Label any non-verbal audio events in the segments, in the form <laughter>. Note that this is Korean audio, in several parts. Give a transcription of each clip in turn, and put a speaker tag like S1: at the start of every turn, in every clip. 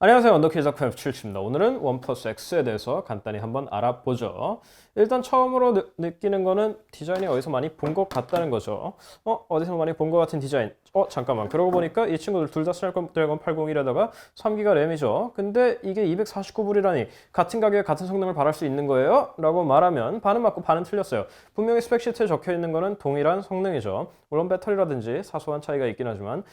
S1: 안녕하세요. 언더키즈 작품 F7입니다. 오늘은 원 플러스 X에 대해서 간단히 한번 알아보죠. 일단 처음으로 느, 느끼는 거는 디자인이 어디서 많이 본 것 같다는 거죠. 어? 어디서 많이 본 것 같은 디자인. 어? 잠깐만. 그러고 보니까 이 친구들 둘 다 스냅드래곤 801에다가 3기가 램이죠. 근데 이게 249불이라니 같은 가격에 같은 성능을 바랄 수 있는 거예요? 라고 말하면 반은 맞고 반은 틀렸어요. 분명히 스펙시트에 적혀 있는 거는 동일한 성능이죠. 물론 배터리라든지 사소한 차이가 있긴 하지만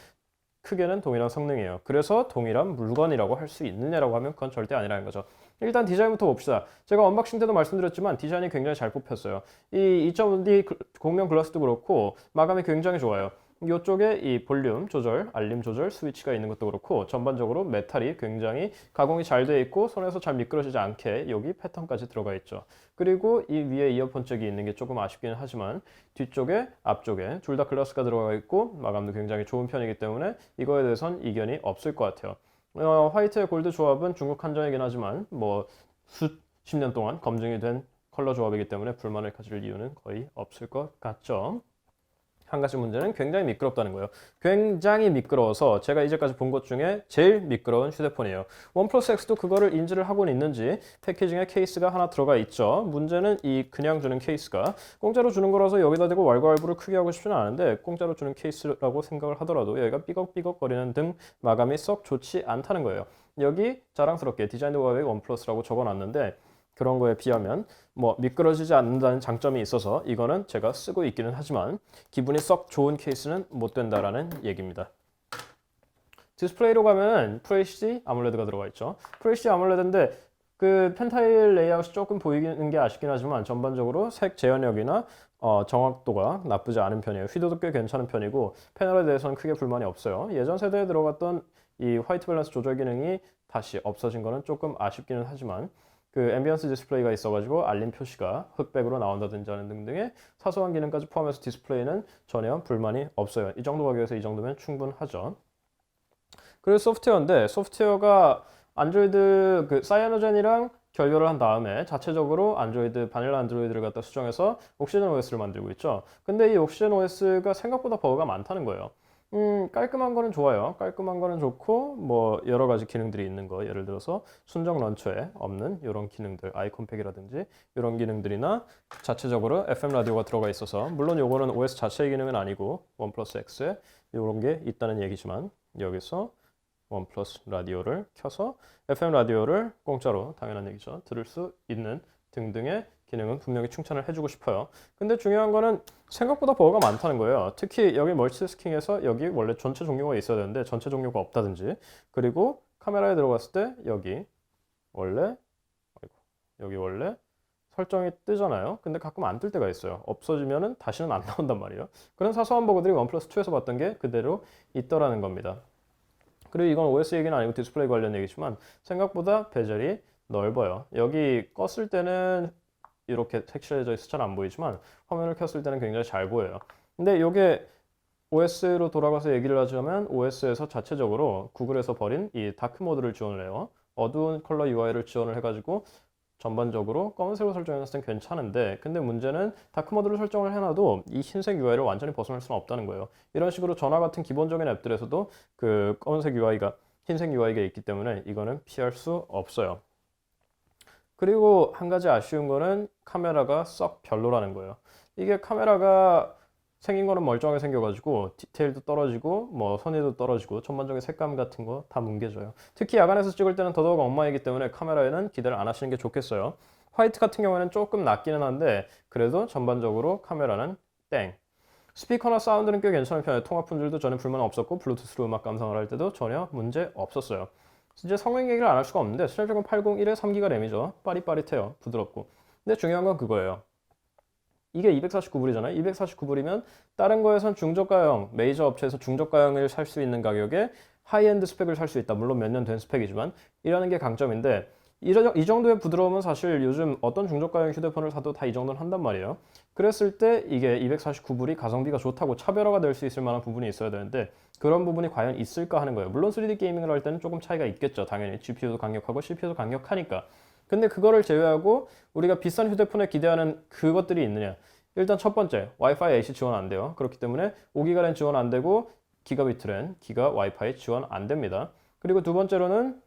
S1: 크게는 동일한 성능이에요. 그래서 동일한 물건이라고 할 수 있느냐라고 하면 그건 절대 아니라는 거죠. 일단 디자인부터 봅시다. 제가 언박싱 때도 말씀드렸지만 디자인이 굉장히 잘 뽑혔어요. 이 2.5D 공명 글라스도 그렇고 마감이 굉장히 좋아요. 이쪽에 이 볼륨 조절, 알림 조절 스위치가 있는 것도 그렇고 전반적으로 메탈이 굉장히 가공이 잘 되어 있고 손에서 잘 미끄러지지 않게 여기 패턴까지 들어가 있죠. 그리고 이 위에 이어폰 잭이 있는 게 조금 아쉽기는 하지만 뒤쪽에 앞쪽에 둘 다 글라스가 들어가 있고 마감도 굉장히 좋은 편이기 때문에 이거에 대해선 이견이 없을 것 같아요. 어, 화이트의 골드 조합은 중국 한정이긴 하지만 뭐 수십 년 동안 검증이 된 컬러 조합이기 때문에 불만을 가질 이유는 거의 없을 것 같죠. 한 가지 문제는 굉장히 미끄럽다는 거예요. 굉장히 미끄러워서 제가 이제까지 본 것 중에 제일 미끄러운 휴대폰이에요. 원 플러스 X도 그거를 인지를 하고는 있는지 패키징에 케이스가 하나 들어가 있죠. 문제는 이 그냥 주는 케이스가 공짜로 주는 거라서 여기다 대고 왈가왈부를 크게 하고 싶지는 않은데 공짜로 주는 케이스라고 생각을 하더라도 여기가 삐걱삐걱거리는 등 마감이 썩 좋지 않다는 거예요. 여기 자랑스럽게 디자인 와의 원 플러스라고 적어놨는데 그런 거에 비하면 뭐 미끄러지지 않는다는 장점이 있어서 이거는 제가 쓰고 있기는 하지만 기분이 썩 좋은 케이스는 못 된다라는 얘기입니다. 디스플레이로 가면은 FHD 아몰레드가 들어가 있죠. FHD 아몰레드인데 그 펜타일 레이아웃이 조금 보이는 게 아쉽긴 하지만 전반적으로 색 재현력이나 어, 정확도가 나쁘지 않은 편이에요. 휘도도 꽤 괜찮은 편이고 패널에 대해서는 크게 불만이 없어요. 예전 세대에 들어갔던 이 화이트 밸런스 조절 기능이 다시 없어진 거는 조금 아쉽기는 하지만 그 앰비언스 디스플레이가 있어가지고 알림 표시가 흑백으로 나온다든지 하는 등등의 사소한 기능까지 포함해서 디스플레이는 전혀 불만이 없어요. 이 정도 가격에서 이 정도면 충분하죠. 그리고 소프트웨어인데 소프트웨어가 안드로이드 그 사이아노젠이랑 결별을 한 다음에 자체적으로 안드로이드 바닐라 안드로이드를 갖다 수정해서 옥시전 OS를 만들고 있죠. 근데 이 옥시전 OS가 생각보다 버그가 많다는 거예요. 음, 깔끔한 거는 좋아요. 깔끔한 거는 좋고 뭐 여러 가지 기능들이 있는 거. 예를 들어서 순정 런처에 없는 이런 기능들, 아이콘 팩이라든지 이런 기능들이나 자체적으로 FM 라디오가 들어가 있어서 물론 요거는 OS 자체의 기능은 아니고 원 플러스 X에 이런 게 있다는 얘기지만 여기서 원 플러스 라디오를 켜서 FM 라디오를 공짜로 당연한 얘기죠. 들을 수 있는 등등의 기능은 분명히 칭찬을 해주고 싶어요. 근데 중요한 거는 생각보다 버그가 많다는 거예요. 특히 여기 멀티태스킹에서 여기 원래 전체 종료가 있어야 되는데 전체 종료가 없다든지 그리고 카메라에 들어갔을 때 여기 원래 여기 원래 설정이 뜨잖아요. 근데 가끔 안 뜰 때가 있어요. 없어지면은 다시는 안 <laughs> 나온단 말이에요. 그런 사소한 버그들이 원 플러스 2에서 봤던 게 그대로 있더라는 겁니다. 그리고 이건 OS 얘기는 아니고 디스플레이 관련 얘기지만 생각보다 베젤이 넓어요. 여기 껐을 때는 이렇게 색칠해져 있어 잘안 보이지만 화면을 켰을 때는 굉장히 잘 보여요. 근데 이게 OS로 돌아가서 얘기를 하자면 OS에서 자체적으로 구글에서 버린 이 다크 모드를 지원을 해요. 어두운 컬러 UI를 지원을 해가지고 전반적으로 검은색으로 설정해놨을 땐 괜찮은데 근데 문제는 다크 모드를 설정을 해놔도 이 흰색 UI를 완전히 벗어날 수는 없다는 거예요. 이런 식으로 전화 같은 기본적인 앱들에서도 그 검은색 UI가 흰색 UI가 있기 때문에 이거는 피할 수 없어요. 그리고 한 가지 아쉬운 거는 카메라가 썩 별로라는 거예요. 이게 카메라가 생긴 거는 멀쩡하게 생겨가지고 디테일도 떨어지고 뭐 선의도 떨어지고 전반적인 색감 같은 거 다 뭉개져요. 특히 야간에서 찍을 때는 더더욱 엉망이기 때문에 카메라에는 기대를 안 하시는 게 좋겠어요. 화이트 같은 경우에는 조금 낫기는 한데 그래도 전반적으로 카메라는 땡. 스피커나 사운드는 꽤 괜찮은 편이에요. 통화 품질도 전혀 불만 없었고 블루투스로 음악 감상을 할 때도 전혀 문제 없었어요. 이제 성능 얘기를 안 할 수가 없는데 스냅드래곤 801에 3기가 램이죠. 빠릿빠릿해요. 부드럽고. 근데 중요한 건 그거예요. 이게 249불이잖아요. 249불이면 다른 거에선 중저가형, 메이저 업체에서 중저가형을 살 수 있는 가격에 하이엔드 스펙을 살 수 있다. 물론 몇 년 된 스펙이지만 이라는 게 강점인데 이 정도의 부드러움은 사실 요즘 어떤 중저가형 휴대폰을 사도 다 이 정도는 한단 말이에요. 그랬을 때 이게 249불이 가성비가 좋다고 차별화가 될 수 있을 만한 부분이 있어야 되는데 그런 부분이 과연 있을까 하는 거예요. 물론 3D 게이밍을 할 때는 조금 차이가 있겠죠. 당연히 GPU도 강력하고 CPU도 강력하니까. 근데 그거를 제외하고 우리가 비싼 휴대폰에 기대하는 그것들이 있느냐? 일단 첫 번째, 와이파이 AC 지원 안 돼요. 그렇기 때문에 5기가 랜 지원 안 되고 기가비트 랜, 기가 와이파이 지원 안 됩니다. 그리고 두 번째로는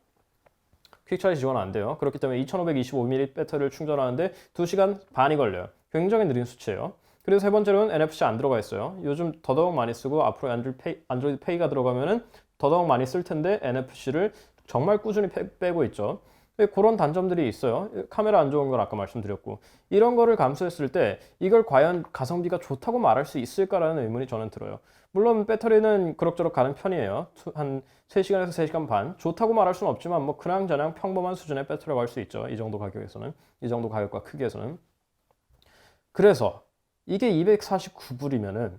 S1: 퀵차지 지원 안 돼요. 그렇기 때문에 2525mAh 배터리를 충전하는데 2시간 반이 걸려요. 굉장히 느린 수치예요. 그리고 세 번째로는 NFC 안 들어가 있어요. 요즘 더더욱 많이 쓰고 앞으로 안드로이드, 페이, 안드로이드 페이가 들어가면은 더더욱 많이 쓸 텐데 NFC를 정말 꾸준히 빼, 빼고 있죠. 네, 그런 단점들이 있어요. 카메라 안 좋은 건 아까 말씀드렸고 이런 거를 감수했을 때 이걸 과연 가성비가 좋다고 말할 수 있을까라는 의문이 저는 들어요. 물론 배터리는 그럭저럭 가는 편이에요. 투- 한 3시간에서 3시간 반. 좋다고 말할 수는 없지만 뭐 그냥저냥 평범한 수준의 배터리라고 할 수 있죠. 이 정도 가격에서는. 이 정도 가격과 크기에서는. 그래서 이게 249불이면은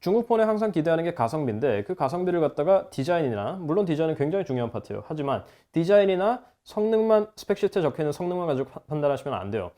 S1: 중국 폰에 항상 기대하는 게 가성비인데 그 가성비를 갖다가 디자인이나 물론 디자인은 굉장히 중요한 파트예요. 하지만 디자인이나 성능만 스펙 시트에 적혀 있는 성능만 가지고 파- 판단하시면 안 돼요.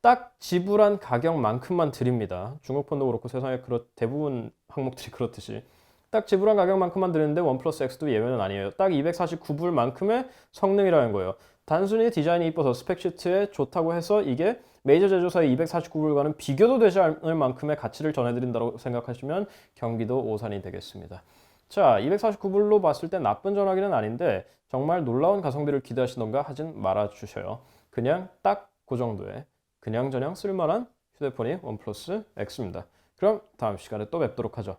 S1: 딱 지불한 가격만큼만 드립니다. 중국 폰도 그렇고 세상에 그렇 대부분 항목들이 그렇듯이 딱 지불한 가격만큼만 드리는데 원 플러스 X도 예외는 아니에요. 딱 249불만큼의 성능이라는 거예요. 단순히 디자인이 이뻐서 스펙 시트에 좋다고 해서 이게 메이저 제조사의 249불과는 비교도 되지 않을 만큼의 가치를 전해드린다고 생각하시면 경기도 오산이 되겠습니다. 자, 249불로 봤을 때 나쁜 전화기는 아닌데 정말 놀라운 가성비를 기대하시던가 하진 말아주셔요. 그냥 딱 그 정도의 그냥저냥 쓸만한 휴대폰이 원 플러스 X입니다. 그럼 다음 시간에 또 뵙도록 하죠.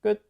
S1: 끝!